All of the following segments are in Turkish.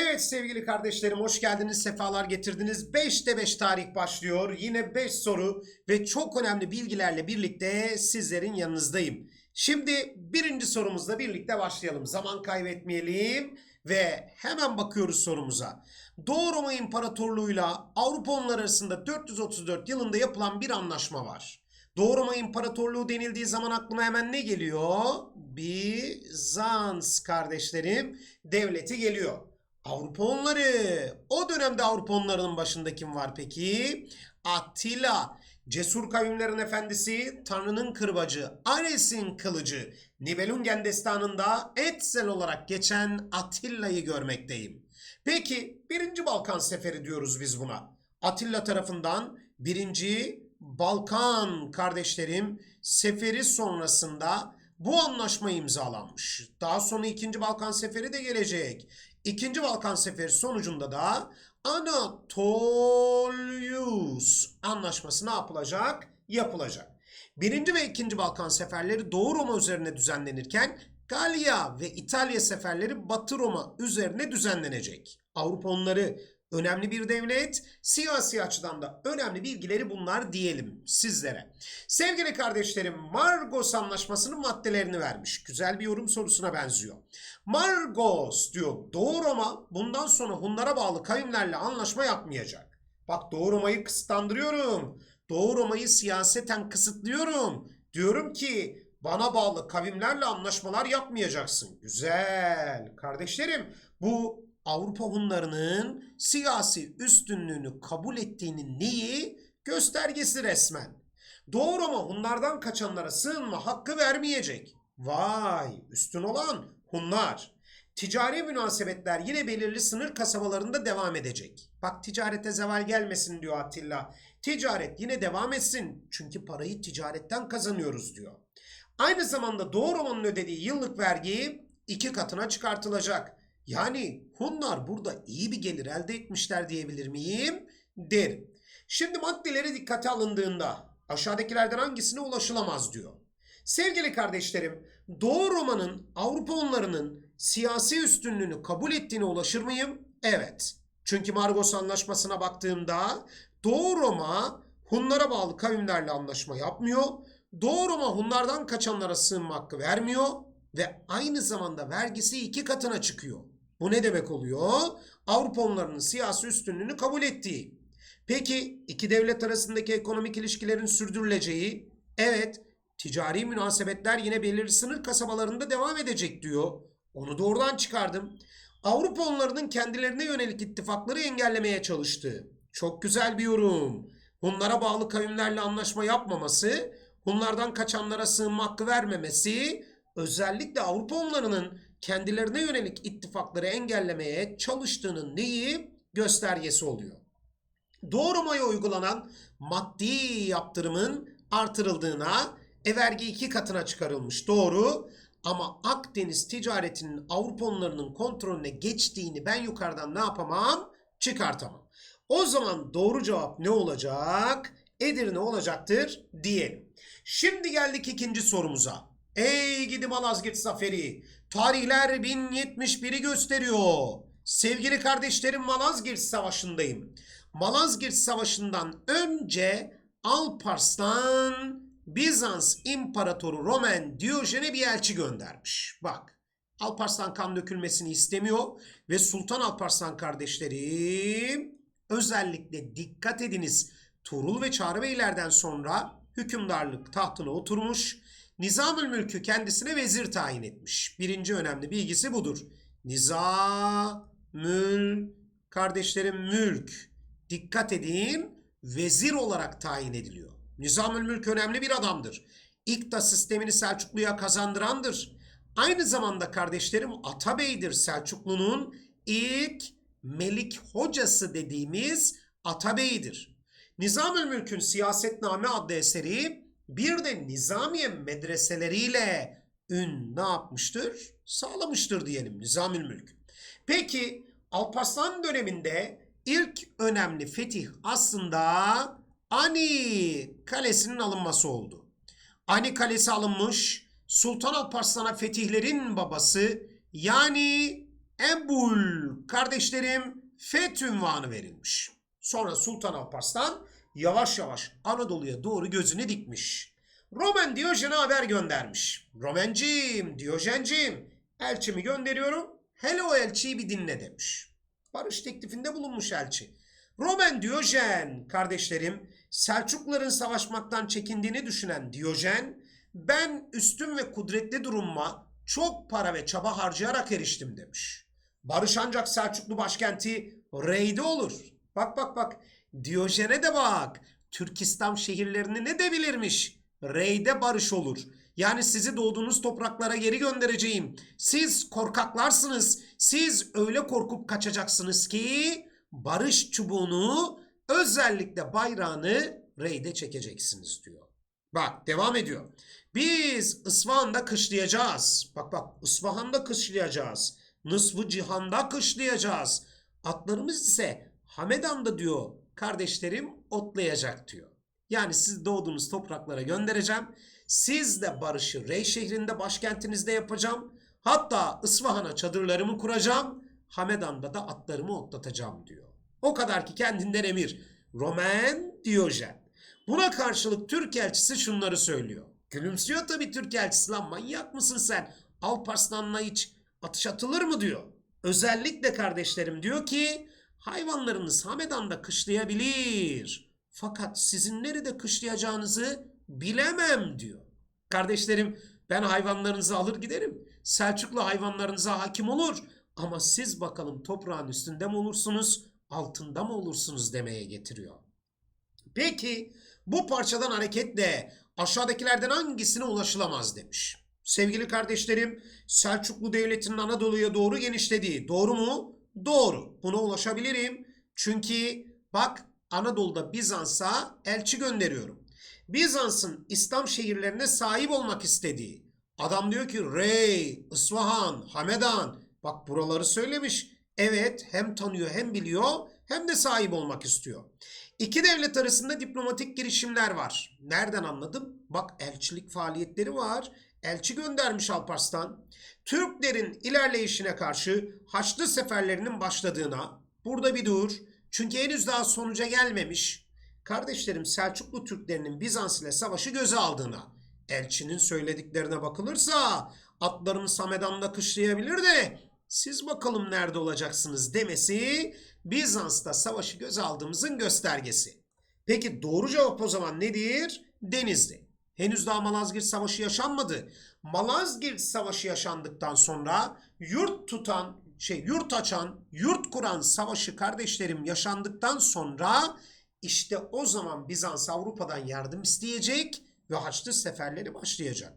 Evet sevgili kardeşlerim hoş geldiniz, sefalar getirdiniz. 5'te 5 tarih başlıyor. Yine 5 soru ve çok önemli bilgilerle birlikte sizlerin yanınızdayım. Şimdi birinci sorumuzla birlikte başlayalım. Zaman kaybetmeyelim ve hemen bakıyoruz sorumuza. Doğu Roma İmparatorluğu'yla Avrupa onlar arasında 434 yılında yapılan bir anlaşma var. Doğu Roma İmparatorluğu denildiği zaman aklıma hemen ne geliyor? Bizans kardeşlerim devleti geliyor. Avrupa onları. O dönemde Avrupa onlarının başında kim var peki? Attila. Cesur kavimlerin efendisi, Tanrı'nın kırbacı, Ares'in kılıcı. Nibelungen destanında Etzel olarak geçen Atilla'yı görmekteyim. Peki birinci Balkan Seferi diyoruz biz buna. Atilla tarafından birinci Balkan kardeşlerim seferi sonrasında bu anlaşma imzalanmış. Daha sonra ikinci Balkan Seferi de gelecek. İkinci Balkan Seferi sonucunda da Anatolius anlaşması ne yapılacak? Yapılacak. Birinci ve ikinci Balkan seferleri Doğu Roma üzerine düzenlenirken Galya ve İtalya seferleri Batı Roma üzerine düzenlenecek. Avrupa onları önemli bir devlet. Siyasi açıdan da önemli bilgileri bunlar diyelim sizlere. Sevgili kardeşlerim Margos Anlaşması'nın maddelerini vermiş. Güzel bir yorum sorusuna benziyor. Margos diyor Doğu Roma bundan sonra Hunlara bağlı kavimlerle anlaşma yapmayacak. Bak Doğu Roma'yı kısıtlandırıyorum. Doğu Roma'yı siyaseten kısıtlıyorum. Diyorum ki bana bağlı kavimlerle anlaşmalar yapmayacaksın. Güzel. Kardeşlerim bu Avrupa Hunlarının siyasi üstünlüğünü kabul ettiğinin neyi? Göstergesi resmen. Doğu Roma Hunlardan kaçanlara sığınma hakkı vermeyecek. Vay üstün olan Hunlar. Ticari münasebetler yine belirli sınır kasabalarında devam edecek. Bak ticarete zeval gelmesin diyor Atilla. Ticaret yine devam etsin. Çünkü parayı ticaretten kazanıyoruz diyor. Aynı zamanda Doğu Roma'nın ödediği yıllık vergi iki katına çıkartılacak. Yani Hunlar burada iyi bir gelir elde etmişler diyebilir miyim? Derim. Şimdi maddeleri dikkate alındığında aşağıdakilerden hangisine ulaşılamaz diyor. Sevgili kardeşlerim, Doğu Roma'nın Avrupa onlarının siyasi üstünlüğünü kabul ettiğine ulaşır mıyım? Evet. Çünkü Margos Anlaşması'na baktığımda Doğu Roma Hunlara bağlı kavimlerle anlaşma yapmıyor. Doğu Roma Hunlardan kaçanlara sığınma hakkı vermiyor ve aynı zamanda vergisi iki katına çıkıyor. Bu ne demek oluyor? Avrupa onlarının siyasi üstünlüğünü kabul ettiği. Peki iki devlet arasındaki ekonomik ilişkilerin sürdürüleceği? Evet, ticari münasebetler yine belirli sınır kasabalarında devam edecek diyor. Onu doğrudan çıkardım. Avrupa onlarının kendilerine yönelik ittifakları engellemeye çalıştığı. Çok güzel bir yorum. Hunlara bağlı kavimlerle anlaşma yapmaması, Hunlardan kaçanlara sığınma hakkı vermemesi, özellikle Avrupa onlarının kendilerine yönelik ittifakları engellemeye çalıştığının neyi göstergesi oluyor. Doğu Roma'ya uygulanan maddi yaptırımın artırıldığına, e vergi iki katına çıkarılmış doğru. Ama Akdeniz ticaretinin Avrupa onlarının kontrolüne geçtiğini ben yukarıdan ne yapamam? Çıkartamam. O zaman doğru cevap ne olacak? Edirne olacaktır diyelim. Şimdi geldik ikinci sorumuza. Ey gidi Malazgirt Zaferi. Tarihler 1071'i gösteriyor. Sevgili kardeşlerim Malazgirt Savaşı'ndayım. Malazgirt Savaşı'ndan önce Alparslan Bizans İmparatoru Roman Diyojen'e bir elçi göndermiş. Bak Alparslan kan dökülmesini istemiyor ve Sultan Alparslan kardeşlerim özellikle dikkat ediniz Tuğrul ve Çağrı Beylerden sonra hükümdarlık tahtına oturmuş Nizamül Mülk'ü kendisine vezir tayin etmiş. Birinci önemli bilgisi budur. Nizamül kardeşlerim mülk. Dikkat edin vezir olarak tayin ediliyor. Nizamül Mülk önemli bir adamdır. İkta sistemini Selçuklu'ya kazandırandır. Aynı zamanda kardeşlerim Atabey'dir Selçuklu'nun ilk melik hocası dediğimiz Atabey'dir. Nizamül Mülk'ün Siyasetname adlı eseri bir de Nizamiye medreseleriyle ün ne yapmıştır? Sağlamıştır diyelim Nizamül Mülk. Peki Alparslan döneminde ilk önemli fetih aslında Ani Kalesi'nin alınması oldu. Ani Kalesi alınmış, Sultan Alparslan'a fetihlerin babası yani Ebul kardeşlerim Feth ünvanı verilmiş. Sonra Sultan Alparslan yavaş yavaş Anadolu'ya doğru gözünü dikmiş. Roman Diyojen'e haber göndermiş. Romencim, Diyojencim elçimi gönderiyorum. Hele o elçiyi bir dinle demiş. Barış teklifinde bulunmuş elçi. Roman Diyojen kardeşlerim Selçukluların savaşmaktan çekindiğini düşünen Diyojen ben üstün ve kudretli durumuma çok para ve çaba harcayarak eriştim demiş. Barış ancak Selçuklu başkenti Rey'de olur. Bak bak bak Diyojen'e de bak. Türkistan şehirlerini ne de bilirmiş. Rey'de barış olur. Yani sizi doğduğunuz topraklara geri göndereceğim. Siz korkaklarsınız. Siz öyle korkup kaçacaksınız ki barış çubuğunu özellikle bayrağını Rey'de çekeceksiniz diyor. Bak devam ediyor. Biz İsfahan'da kışlayacağız. Bak bak İsfahan'da kışlayacağız. Nısfı cihanda kışlayacağız. Atlarımız ise Hamedan'da diyor kardeşlerim otlayacak diyor. Yani siz doğduğunuz topraklara göndereceğim. Siz de barışı Rey şehrinde başkentinizde yapacağım. Hatta İsfahan'a çadırlarımı kuracağım. Hamedan'da da atlarımı otlatacağım diyor. O kadar ki kendinden emir. Roman Diyojen. Buna karşılık Türk elçisi şunları söylüyor. Gülümsüyor tabii Türk elçisi lan manyak mısın sen? Alparslan'la hiç atış atılır mı diyor. Özellikle kardeşlerim diyor ki hayvanlarınız Hamedan'da kışlayabilir. Fakat sizin nerede kışlayacağınızı bilemem diyor. Kardeşlerim ben hayvanlarınızı alır giderim. Selçuklu hayvanlarınıza hakim olur. Ama siz bakalım toprağın üstünde mi olursunuz, altında mı olursunuz demeye getiriyor. Peki bu parçadan hareketle aşağıdakilerden hangisine ulaşılamaz demiş. Sevgili kardeşlerim Selçuklu Devleti'nin Anadolu'ya doğru genişlediği doğru mu? Doğru. Buna ulaşabilirim. Çünkü bak Anadolu'da Bizans'a elçi gönderiyorum. Bizans'ın İslam şehirlerine sahip olmak istediği. Adam diyor ki Rey, İsfahan, Hamedan. Bak buraları söylemiş. Evet hem tanıyor hem biliyor hem de sahip olmak istiyor. İki devlet arasında diplomatik girişimler var. Nereden anladım? Bak elçilik faaliyetleri var. Elçi göndermiş Alparslan. Türklerin ilerleyişine karşı Haçlı seferlerinin başladığına. Burada bir dur. Çünkü henüz daha sonuca gelmemiş. Kardeşlerim Selçuklu Türklerinin Bizans ile savaşı göze aldığına. Elçinin söylediklerine bakılırsa atlarım Samedan'da kışlayabilir de siz bakalım nerede olacaksınız demesi Bizans'ta savaşı göze aldığımızın göstergesi. Peki doğru cevap o zaman nedir? Denizli. Henüz daha Malazgirt Savaşı yaşanmadı. Malazgirt Savaşı yaşandıktan sonra yurt tutan, şey yurt açan, yurt kuran savaşı kardeşlerim yaşandıktan sonra işte o zaman Bizans Avrupa'dan yardım isteyecek ve Haçlı seferleri başlayacak.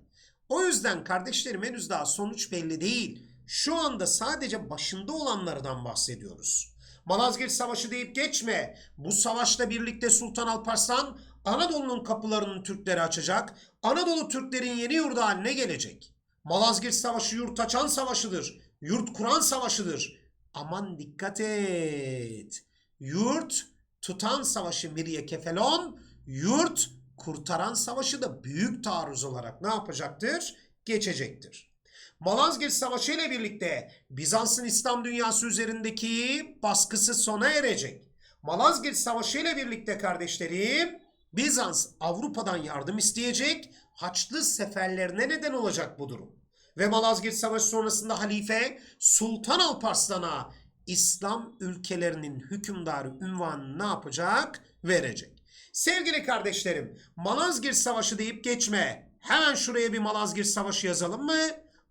O yüzden kardeşlerim henüz daha sonuç belli değil. Şu anda sadece başında olanlardan bahsediyoruz. Malazgirt Savaşı deyip geçme. Bu savaşla birlikte Sultan Alparslan Anadolu'nun kapılarını Türklere açacak. Anadolu Türklerin yeni yurdu haline gelecek. Malazgirt Savaşı yurt açan savaşıdır. Yurt kuran savaşıdır. Aman dikkat et. Yurt tutan savaşı Mirye Kefelon, yurt kurtaran savaşı da büyük taarruz olarak ne yapacaktır? Geçecektir. Malazgirt Savaşı ile birlikte Bizans'ın İslam dünyası üzerindeki baskısı sona erecek. Malazgirt Savaşı ile birlikte kardeşlerim Bizans Avrupa'dan yardım isteyecek. Haçlı seferlerine neden olacak bu durum. Ve Malazgirt Savaşı sonrasında halife Sultan Alparslan'a İslam ülkelerinin hükümdarı ünvanını ne yapacak? Verecek. Sevgili kardeşlerim, Malazgirt Savaşı deyip geçme. Hemen şuraya bir Malazgirt Savaşı yazalım mı?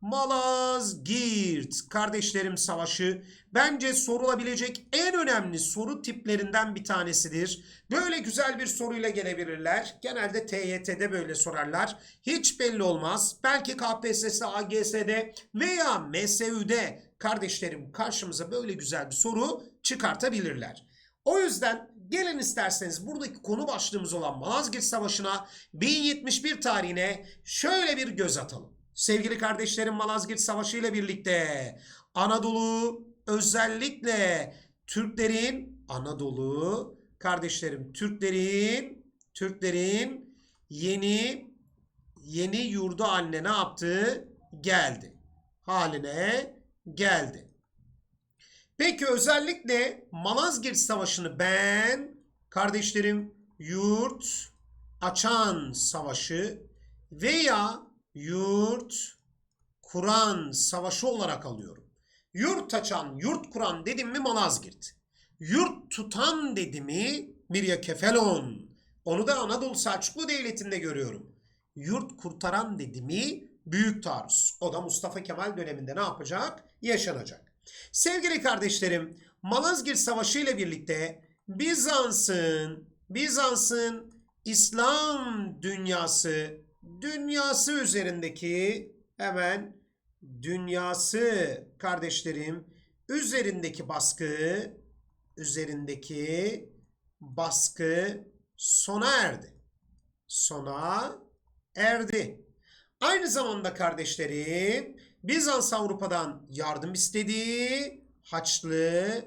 Malazgirt kardeşlerim savaşı bence sorulabilecek en önemli soru tiplerinden bir tanesidir. Böyle güzel bir soruyla gelebilirler. Genelde TYT'de böyle sorarlar. Hiç belli olmaz. Belki KPSS, AGS'de veya MSÜ'de kardeşlerim karşımıza böyle güzel bir soru çıkartabilirler. O yüzden gelin isterseniz buradaki konu başlığımız olan Malazgirt Savaşı'na 1071 tarihine şöyle bir göz atalım. Sevgili kardeşlerim Malazgirt Savaşı ile birlikte Anadolu özellikle Türklerin Anadolu kardeşlerim Türklerin Türklerin yeni yeni yurdu haline ne yaptı? Geldi. Haline geldi. Peki özellikle Malazgirt Savaşı'nı ben kardeşlerim yurt açan savaşı veya yurt kuran savaşı olarak alıyorum. Yurt açan, yurt kuran dedim mi Malazgirt. Yurt tutan dedi mi Mirya Kefelon. Onu da Anadolu Selçuklu Devleti'nde görüyorum. Yurt kurtaran dedi mi Büyük Taarruz. O da Mustafa Kemal döneminde ne yapacak? Yaşanacak. Sevgili kardeşlerim, Malazgirt Savaşı ile birlikte Bizans'ın Bizans'ın İslam dünyası dünyası üzerindeki hemen dünyası kardeşlerim üzerindeki baskı üzerindeki baskı sona erdi. Sona erdi. Aynı zamanda kardeşlerim Bizans Avrupa'dan yardım istediği Haçlı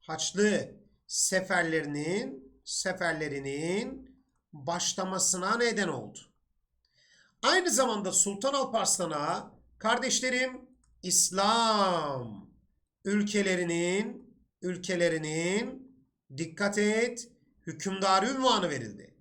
Haçlı seferlerinin seferlerinin başlamasına neden oldu. Aynı zamanda Sultan Alparslan'a kardeşlerim İslam ülkelerinin ülkelerinin dikkat et hükümdarı ünvanı verildi.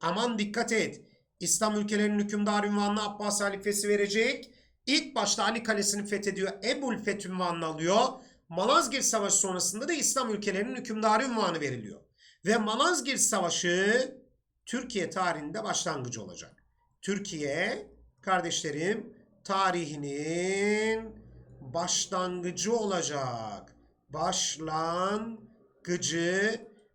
Aman dikkat et. İslam ülkelerinin hükümdarı ünvanını Abbas halifesi verecek. İlk başta Ali Kalesi'ni fethediyor. Ebul Feth ünvanını alıyor. Malazgirt Savaşı sonrasında da İslam ülkelerinin hükümdarı ünvanı veriliyor. Ve Malazgirt Savaşı Türkiye tarihinde başlangıcı olacak. Türkiye kardeşlerim tarihinin başlangıcı olacak. Başlangıcı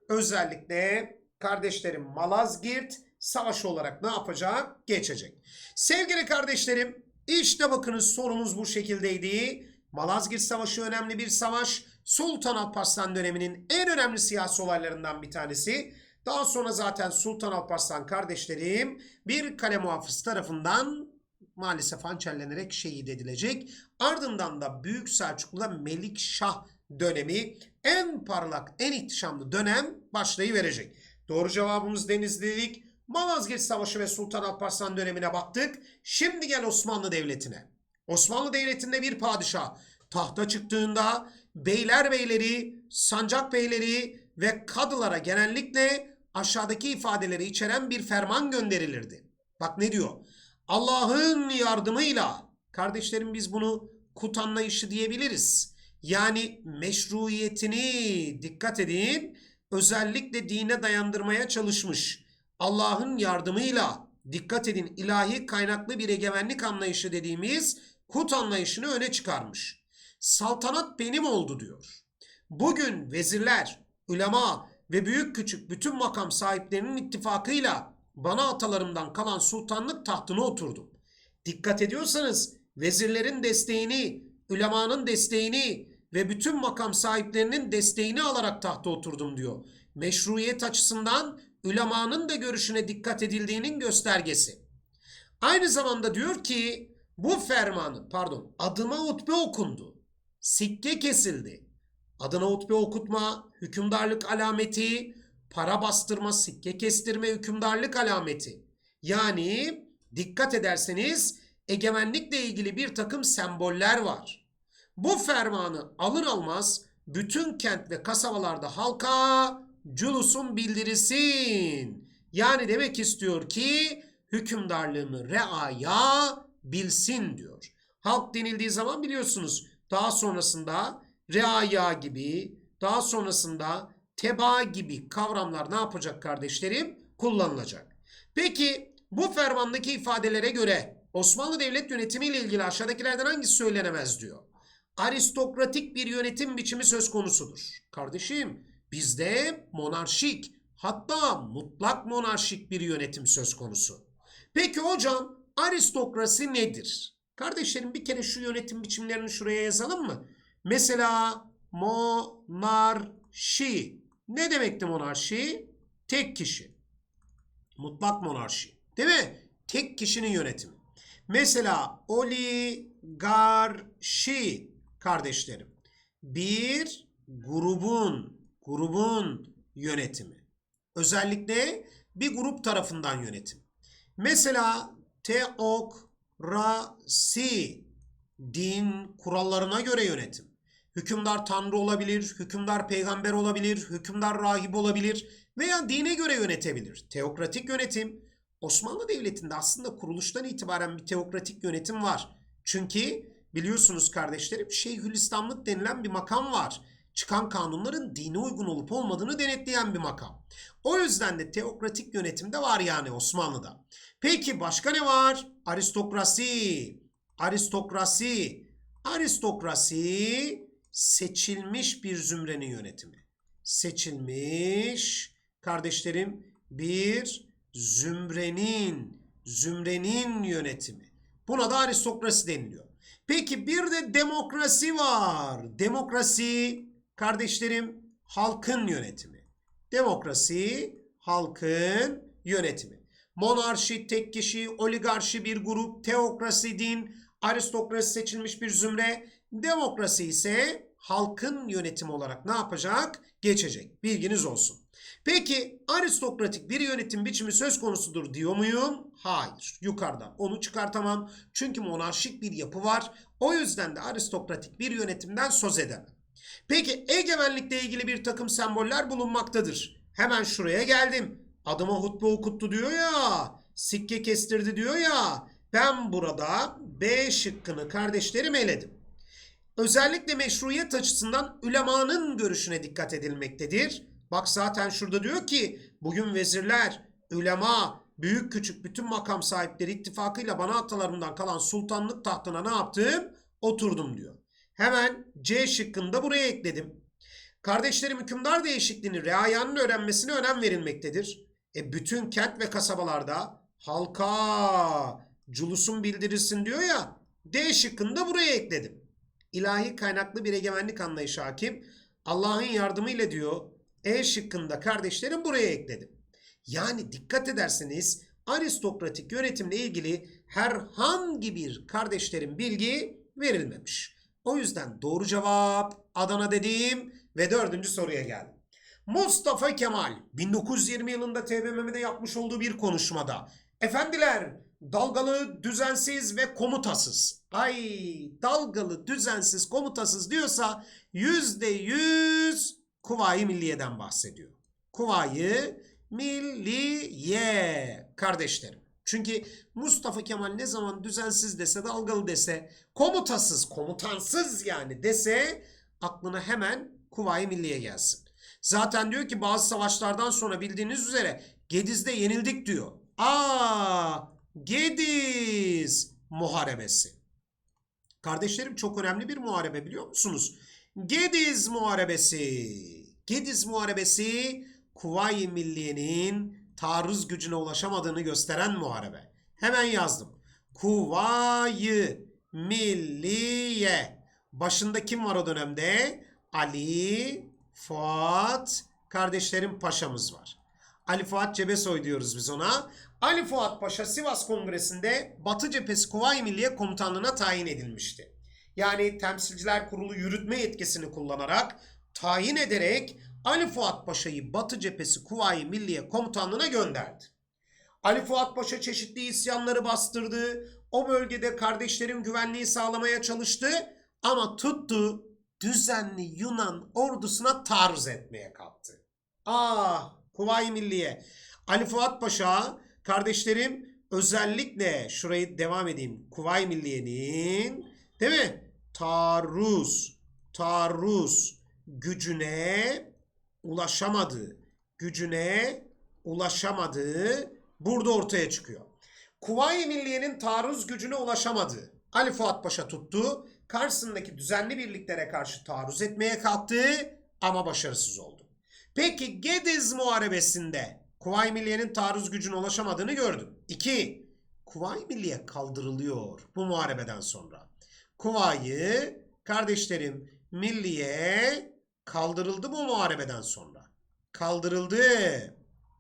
özellikle kardeşlerim Malazgirt Savaşı olarak ne yapacak? Geçecek. Sevgili kardeşlerim işte bakınız sorumuz bu şekildeydi. Malazgirt Savaşı önemli bir savaş. Sultan Alparslan döneminin en önemli siyasi olaylarından bir tanesi. Daha sonra zaten Sultan Alparslan kardeşlerim bir kale muhafız tarafından maalesef hançerlenerek şehit edilecek. Ardından da Büyük Selçuklu'da Melik Şah dönemi en parlak, en ihtişamlı dönem başlayıverecek. Doğru cevabımız Denizlilik. Malazgirt Savaşı ve Sultan Alparslan dönemine baktık. Şimdi gel Osmanlı Devleti'ne. Osmanlı Devleti'nde bir padişah tahta çıktığında beyler beyleri, sancak beyleri ve kadılara genellikle aşağıdaki ifadeleri içeren bir ferman gönderilirdi. Bak ne diyor? Allah'ın yardımıyla kardeşlerim biz bunu kut anlayışı diyebiliriz. Yani meşruiyetini dikkat edin özellikle dine dayandırmaya çalışmış. Allah'ın yardımıyla dikkat edin ilahi kaynaklı bir egemenlik anlayışı dediğimiz kut anlayışını öne çıkarmış. Saltanat benim oldu diyor. Bugün vezirler, ulema ve büyük küçük bütün makam sahiplerinin ittifakıyla bana atalarımdan kalan sultanlık tahtına oturdum. Dikkat ediyorsanız vezirlerin desteğini, ulemanın desteğini ve bütün makam sahiplerinin desteğini alarak tahta oturdum diyor. Meşruiyet açısından ulemanın da görüşüne dikkat edildiğinin göstergesi. Aynı zamanda diyor ki bu fermanı pardon adıma hutbe okundu. Sikke kesildi. Adına hutbe okutma, hükümdarlık alameti, para bastırma, sikke kestirme hükümdarlık alameti. Yani dikkat ederseniz egemenlikle ilgili bir takım semboller var. Bu fermanı alır almaz bütün kent ve kasabalarda halka culusun bildirisin. Yani demek istiyor ki hükümdarlığımı reaya bilsin diyor. Halk denildiği zaman biliyorsunuz daha sonrasında reaya gibi daha sonrasında teba gibi kavramlar ne yapacak kardeşlerim? Kullanılacak. Peki bu fermandaki ifadelere göre Osmanlı Devlet yönetimi ile ilgili aşağıdakilerden hangisi söylenemez diyor. Aristokratik bir yönetim biçimi söz konusudur. Kardeşim bizde monarşik hatta mutlak monarşik bir yönetim söz konusu. Peki hocam aristokrasi nedir? Kardeşlerim bir kere şu yönetim biçimlerini şuraya yazalım mı? Mesela monarşi. Ne demekti monarşi? Tek kişi. Mutlak monarşi. Değil mi? Tek kişinin yönetimi. Mesela oligarşi kardeşlerim. Bir grubun, grubun yönetimi. Özellikle bir grup tarafından yönetim. Mesela teokrasi din kurallarına göre yönetim. Hükümdar tanrı olabilir, hükümdar peygamber olabilir, hükümdar rahip olabilir veya dine göre yönetebilir. Teokratik yönetim Osmanlı Devleti'nde aslında kuruluştan itibaren bir teokratik yönetim var. Çünkü biliyorsunuz kardeşlerim Şeyhülislamlık denilen bir makam var. Çıkan kanunların dine uygun olup olmadığını denetleyen bir makam. O yüzden de teokratik yönetimde var yani Osmanlı'da. Peki başka ne var? Aristokrasi. Aristokrasi. Aristokrasi seçilmiş bir zümrenin yönetimi. Seçilmiş kardeşlerim bir zümrenin zümrenin yönetimi. Buna da aristokrasi deniliyor. Peki bir de demokrasi var. Demokrasi kardeşlerim halkın yönetimi. Demokrasi halkın yönetimi. Monarşi, tek kişi, oligarşi bir grup, teokrasi din, aristokrasi seçilmiş bir zümre, demokrasi ise halkın yönetimi olarak ne yapacak? Geçecek. Bilginiz olsun. Peki aristokratik bir yönetim biçimi söz konusudur diyor muyum? Hayır. Yukarıda onu çıkartamam. Çünkü monarşik bir yapı var. O yüzden de aristokratik bir yönetimden söz edemem. Peki egemenlikle ilgili bir takım semboller bulunmaktadır. Hemen şuraya geldim. Adıma hutbe okuttu diyor ya. Sikke kestirdi diyor ya. Ben burada B şıkkını kardeşlerim eledim. Özellikle meşruiyet açısından ülemanın görüşüne dikkat edilmektedir. Bak zaten şurada diyor ki bugün vezirler, ülema, büyük küçük bütün makam sahipleri ittifakıyla bana atalarımdan kalan sultanlık tahtına ne yaptım? Oturdum diyor. Hemen C şıkkını buraya ekledim. Kardeşlerim hükümdar değişikliğini reayanın öğrenmesine önem verilmektedir. E bütün kent ve kasabalarda halka culusun bildirilsin diyor ya. D şıkkını da buraya ekledim. İlahi kaynaklı bir egemenlik anlayışı hakim. Allah'ın yardımıyla diyor. E şıkkında kardeşlerim buraya ekledim. Yani dikkat ederseniz aristokratik yönetimle ilgili herhangi bir kardeşlerin bilgi verilmemiş. O yüzden doğru cevap Adana dediğim ve dördüncü soruya geldim. Mustafa Kemal 1920 yılında TBMM'de yapmış olduğu bir konuşmada Efendiler dalgalı, düzensiz ve komutasız. Ay dalgalı, düzensiz, komutasız diyorsa yüzde yüz Kuvayi Milliye'den bahsediyor. Kuvayi Milliye kardeşlerim. Çünkü Mustafa Kemal ne zaman düzensiz dese, dalgalı dese, komutasız, komutansız yani dese aklına hemen Kuvayi Milliye gelsin. Zaten diyor ki bazı savaşlardan sonra bildiğiniz üzere Gediz'de yenildik diyor. Aa, Gediz Muharebesi. Kardeşlerim çok önemli bir muharebe biliyor musunuz? Gediz Muharebesi. Gediz Muharebesi Kuvayi Milliye'nin taarruz gücüne ulaşamadığını gösteren muharebe. Hemen yazdım. Kuvayi Milliye. Başında kim var o dönemde? Ali, Fuat, kardeşlerim paşamız var. Ali Fuat Cebesoy diyoruz biz ona. Ali Fuat Paşa Sivas Kongresi'nde Batı Cephesi Kuvayi Milliye Komutanlığı'na tayin edilmişti. Yani Temsilciler Kurulu yürütme yetkisini kullanarak tayin ederek Ali Fuat Paşa'yı Batı Cephesi Kuvayi Milliye Komutanlığı'na gönderdi. Ali Fuat Paşa çeşitli isyanları bastırdı. O bölgede kardeşlerim güvenliği sağlamaya çalıştı ama tuttu düzenli Yunan ordusuna taarruz etmeye kalktı. Ah Kuvayi Milliye. Ali Fuat Paşa kardeşlerim özellikle şurayı devam edeyim. Kuvayi Milliye'nin değil mi? Taarruz, taarruz gücüne ulaşamadığı, gücüne ulaşamadığı burada ortaya çıkıyor. Kuvayi Milliye'nin taarruz gücüne ulaşamadığı Ali Fuat Paşa tuttu. Karşısındaki düzenli birliklere karşı taarruz etmeye kalktı ama başarısız oldu. Peki Gediz Muharebesi'nde Kuvayi Milliye'nin taarruz gücüne ulaşamadığını gördüm. 2. Kuvayi Milliye kaldırılıyor bu muharebeden sonra. Kuvayi kardeşlerim Milliye kaldırıldı bu muharebeden sonra. Kaldırıldı.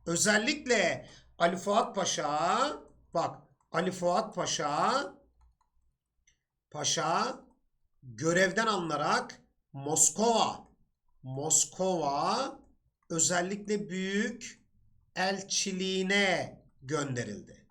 Özellikle Ali Fuat Paşa bak Ali Fuat Paşa Paşa görevden alınarak Moskova Moskova özellikle büyük elçiliğine gönderildi.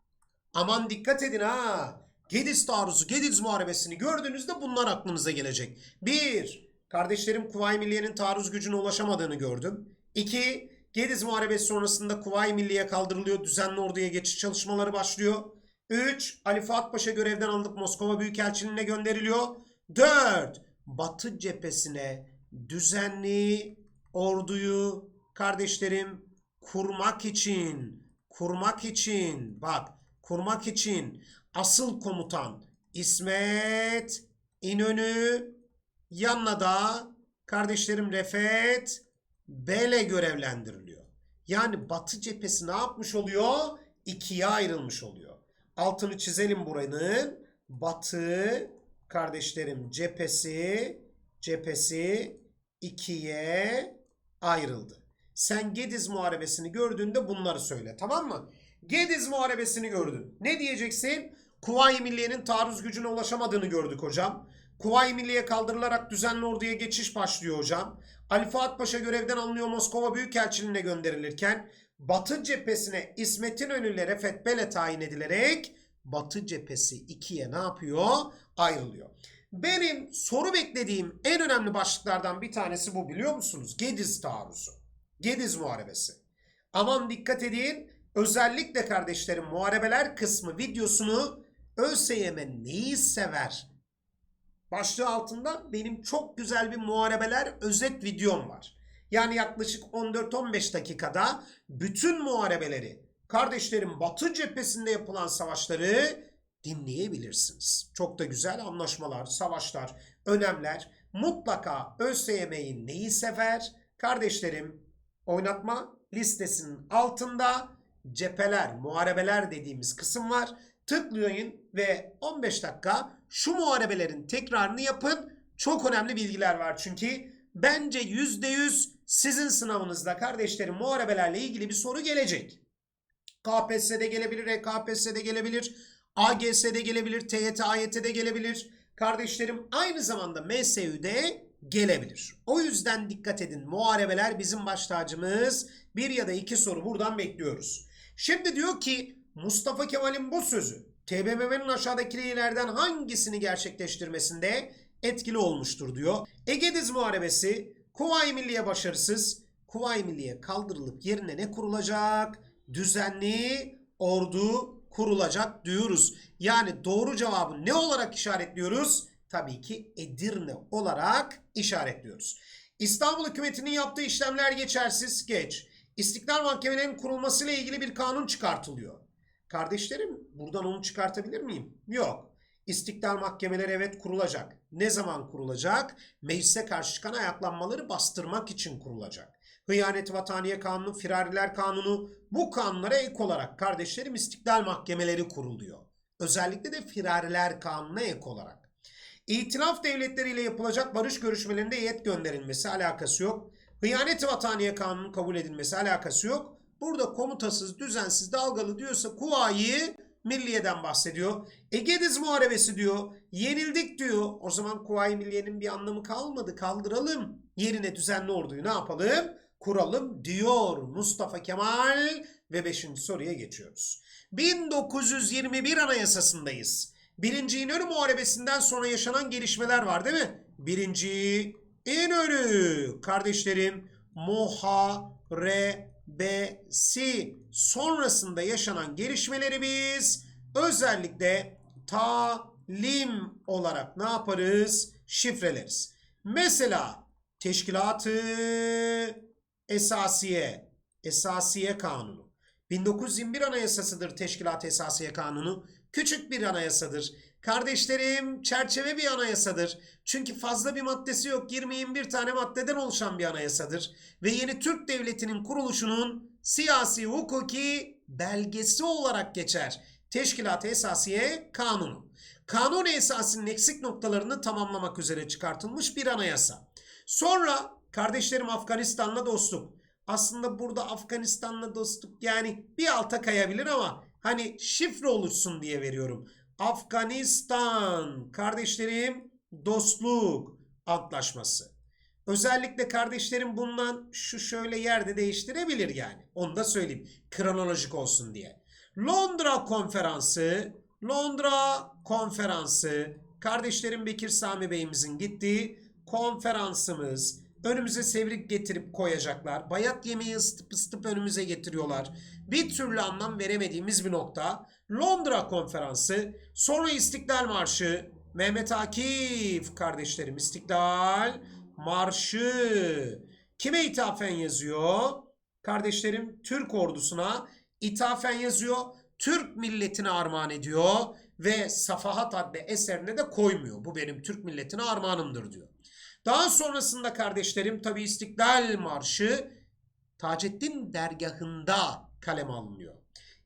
Aman dikkat edin ha. Gediz taarruzu, Gediz muharebesini gördüğünüzde bunlar aklınıza gelecek. Bir, Kardeşlerim Kuvayi Milliye'nin taarruz gücüne ulaşamadığını gördüm. 2. Gediz Muharebesi sonrasında Kuvayi Milliye kaldırılıyor. Düzenli orduya geçiş çalışmaları başlıyor. 3. Ali Fuat Paşa görevden alınıp Moskova Büyükelçiliğine gönderiliyor. 4. Batı cephesine düzenli orduyu kardeşlerim kurmak için kurmak için bak kurmak için asıl komutan İsmet İnönü yanına da kardeşlerim Refet Bele görevlendiriliyor. Yani Batı cephesi ne yapmış oluyor? İkiye ayrılmış oluyor. Altını çizelim buranın. Batı kardeşlerim cephesi cephesi ikiye ayrıldı. Sen Gediz Muharebesi'ni gördüğünde bunları söyle tamam mı? Gediz Muharebesi'ni gördün. Ne diyeceksin? Kuvayi Milliye'nin taarruz gücüne ulaşamadığını gördük hocam. Kuvayi Milliye kaldırılarak düzenli orduya geçiş başlıyor hocam. Ali Fuat Paşa görevden alınıyor Moskova Büyükelçiliğine gönderilirken Batı cephesine İsmet İnönü ile Refet Bele tayin edilerek Batı cephesi ikiye ne yapıyor? Ayrılıyor. Benim soru beklediğim en önemli başlıklardan bir tanesi bu biliyor musunuz? Gediz taarruzu. Gediz Muharebesi. Aman dikkat edin. Özellikle kardeşlerim muharebeler kısmı videosunu ÖSYM neyi sever? Başlığı altında benim çok güzel bir muharebeler özet videom var. Yani yaklaşık 14-15 dakikada bütün muharebeleri, kardeşlerim Batı cephesinde yapılan savaşları dinleyebilirsiniz. Çok da güzel anlaşmalar, savaşlar, önemler. Mutlaka ÖSYM'yi neyi sever? Kardeşlerim oynatma listesinin altında cepheler, muharebeler dediğimiz kısım var. Tıklayın ve 15 dakika şu muharebelerin tekrarını yapın. Çok önemli bilgiler var çünkü bence %100 sizin sınavınızda kardeşlerim muharebelerle ilgili bir soru gelecek. KPSS'de gelebilir, EKPSS'de gelebilir, AGS'de gelebilir, TYT, AYT'de gelebilir. Kardeşlerim aynı zamanda MSÜ'de gelebilir. O yüzden dikkat edin. Muharebeler bizim baş tacımız. Bir ya da iki soru buradan bekliyoruz. Şimdi diyor ki Mustafa Kemal'in bu sözü TBMM'nin aşağıdakilerden hangisini gerçekleştirmesinde etkili olmuştur diyor. Egediz Muharebesi Kuvayi Milliye başarısız. Kuvayi Milliye kaldırılıp yerine ne kurulacak? Düzenli ordu kurulacak diyoruz. Yani doğru cevabı ne olarak işaretliyoruz? Tabii ki Edirne olarak işaretliyoruz. İstanbul hükümetinin yaptığı işlemler geçersiz geç. İstiklal Mahkemelerinin kurulmasıyla ilgili bir kanun çıkartılıyor. Kardeşlerim buradan onu çıkartabilir miyim? Yok. İstiklal mahkemeleri evet kurulacak. Ne zaman kurulacak? Meclise karşı çıkan ayaklanmaları bastırmak için kurulacak. Hıyanet Vataniye Kanunu, Firariler Kanunu bu kanunlara ek olarak kardeşlerim istiklal mahkemeleri kuruluyor. Özellikle de Firariler Kanunu'na ek olarak. İtilaf devletleriyle yapılacak barış görüşmelerinde heyet gönderilmesi alakası yok. Hıyanet Vataniye Kanunu kabul edilmesi alakası yok. Burada komutasız, düzensiz, dalgalı diyorsa Kuvayi Milliye'den bahsediyor. Egediz Muharebesi diyor. Yenildik diyor. O zaman Kuvayi Milliye'nin bir anlamı kalmadı. Kaldıralım. Yerine düzenli orduyu ne yapalım? Kuralım diyor Mustafa Kemal ve 5. soruya geçiyoruz. 1921 Anayasası'ndayız. Birinci İnönü Muharebesi'nden sonra yaşanan gelişmeler var değil mi? Birinci İnönü kardeşlerim muharebesi sonrasında yaşanan gelişmeleri biz özellikle talim olarak ne yaparız? Şifreleriz. Mesela teşkilatı esasiye, esasiye kanunu. 1921 anayasasıdır Teşkilat Esasiye Kanunu. Küçük bir anayasadır. Kardeşlerim çerçeve bir anayasadır. Çünkü fazla bir maddesi yok. 21 tane maddeden oluşan bir anayasadır. Ve yeni Türk Devleti'nin kuruluşunun siyasi hukuki belgesi olarak geçer. Teşkilat-ı Esasiye Kanunu. Kanun esasının eksik noktalarını tamamlamak üzere çıkartılmış bir anayasa. Sonra kardeşlerim Afganistan'la dostluk. Aslında burada Afganistan'la dostluk yani bir alta kayabilir ama hani şifre olursun diye veriyorum. Afganistan kardeşlerim dostluk antlaşması. Özellikle kardeşlerim bundan şu şöyle yerde değiştirebilir yani. Onu da söyleyeyim. Kronolojik olsun diye. Londra konferansı, Londra konferansı kardeşlerim Bekir Sami Bey'imizin gittiği konferansımız. Önümüze sevrik getirip koyacaklar. Bayat yemeği ısıtıp ısıtıp önümüze getiriyorlar. Bir türlü anlam veremediğimiz bir nokta. Londra konferansı. Sonra İstiklal Marşı. Mehmet Akif kardeşlerim İstiklal Marşı. Kime ithafen yazıyor? Kardeşlerim Türk ordusuna ithafen yazıyor. Türk milletine armağan ediyor ve Safahat adlı eserine de koymuyor. Bu benim Türk milletine armağanımdır diyor. Daha sonrasında kardeşlerim tabi İstiklal Marşı Taceddin dergahında kalem alınıyor.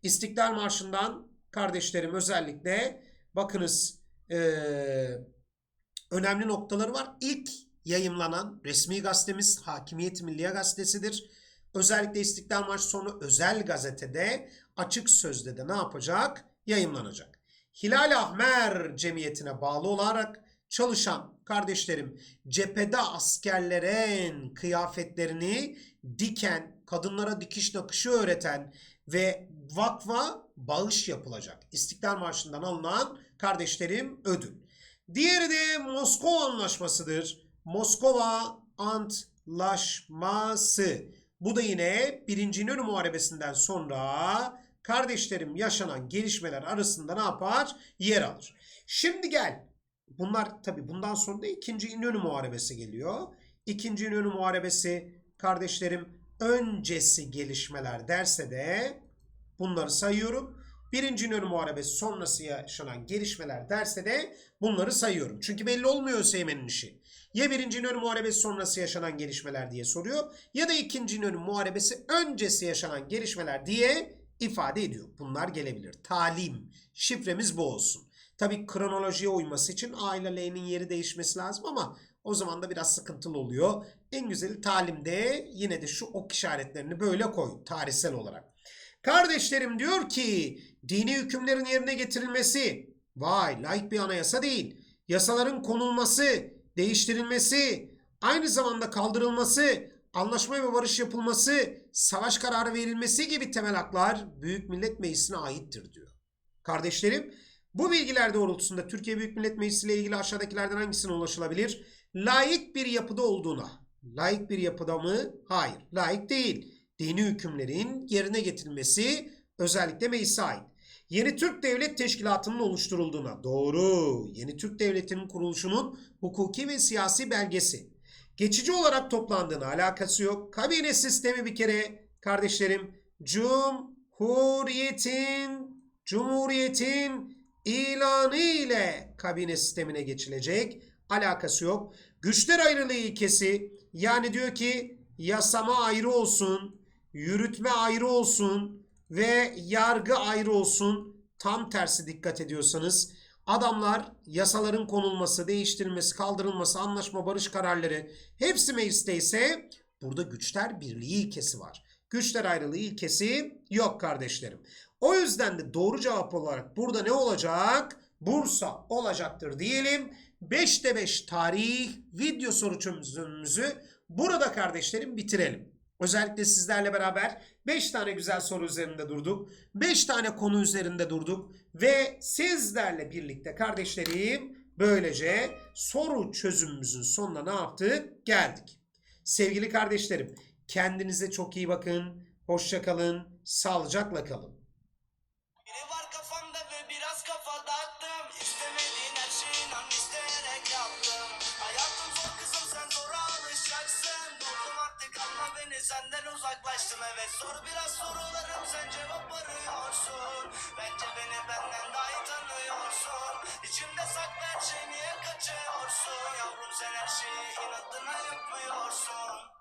İstiklal Marşı'ndan kardeşlerim özellikle bakınız eee, önemli noktaları var. İlk yayımlanan resmi gazetemiz Hakimiyet Milliye Gazetesi'dir. Özellikle İstiklal Marşı sonra özel gazetede açık sözde de ne yapacak? Yayımlanacak. Hilal Ahmer Cemiyeti'ne bağlı olarak çalışan kardeşlerim cephede askerlerin kıyafetlerini diken, kadınlara dikiş nakışı öğreten ve vakfa bağış yapılacak. İstiklal Marşı'ndan alınan kardeşlerim ödül. Diğeri de Moskova Anlaşması'dır. Moskova Antlaşması. Bu da yine 1. İnönü Muharebesi'nden sonra kardeşlerim yaşanan gelişmeler arasında ne yapar? Yer alır. Şimdi gel. Bunlar tabi bundan sonra da 2. İnönü Muharebesi geliyor. 2. İnönü Muharebesi kardeşlerim öncesi gelişmeler derse de bunları sayıyorum. 1. İnönü Muharebesi sonrası yaşanan gelişmeler derse de bunları sayıyorum. Çünkü belli olmuyor ÖSYM'nin işi. Ya 1. İnönü Muharebesi sonrası yaşanan gelişmeler diye soruyor ya da 2. İnönü Muharebesi öncesi yaşanan gelişmeler diye ifade ediyor. Bunlar gelebilir. Talim. Şifremiz bu olsun. Tabii kronolojiye uyması için A ile L'nin yeri değişmesi lazım ama o zaman da biraz sıkıntılı oluyor. En güzeli talimde yine de şu ok işaretlerini böyle koy tarihsel olarak. Kardeşlerim diyor ki dini hükümlerin yerine getirilmesi vay layık bir anayasa değil. Yasaların konulması, değiştirilmesi, aynı zamanda kaldırılması, anlaşma ve barış yapılması, savaş kararı verilmesi gibi temel haklar Büyük Millet Meclisi'ne aittir diyor. Kardeşlerim bu bilgiler doğrultusunda Türkiye Büyük Millet Meclisi ile ilgili aşağıdakilerden hangisine ulaşılabilir? Layık bir yapıda olduğuna. Layık bir yapıda mı? Hayır. Layık değil. Dini hükümlerin yerine getirilmesi özellikle meclise ait. Yeni Türk Devlet Teşkilatı'nın oluşturulduğuna. Doğru. Yeni Türk Devleti'nin kuruluşunun hukuki ve siyasi belgesi. Geçici olarak toplandığına alakası yok. Kabine sistemi bir kere kardeşlerim Cumhuriyetin Cumhuriyetin ilanı ile kabine sistemine geçilecek. Alakası yok. Güçler ayrılığı ilkesi yani diyor ki yasama ayrı olsun, yürütme ayrı olsun ve yargı ayrı olsun. Tam tersi dikkat ediyorsanız adamlar yasaların konulması, değiştirilmesi, kaldırılması, anlaşma, barış kararları hepsi mecliste ise burada güçler birliği ilkesi var. Güçler ayrılığı ilkesi yok kardeşlerim. O yüzden de doğru cevap olarak burada ne olacak? Bursa olacaktır diyelim. 5'te 5 tarih video soru çözümümüzü burada kardeşlerim bitirelim. Özellikle sizlerle beraber 5 tane güzel soru üzerinde durduk. 5 tane konu üzerinde durduk. Ve sizlerle birlikte kardeşlerim böylece soru çözümümüzün sonuna ne yaptık? Geldik. Sevgili kardeşlerim kendinize çok iyi bakın. Hoşça kalın. Sağlıcakla kalın. Senden uzaklaştım. Evet sor biraz sorularım sen cevap arıyorsun. Bence beni benden daha iyi tanıyorsun. İçimde saklı her şey niye kaçıyorsun? Yavrum sen her şeyi inadına yapıyorsun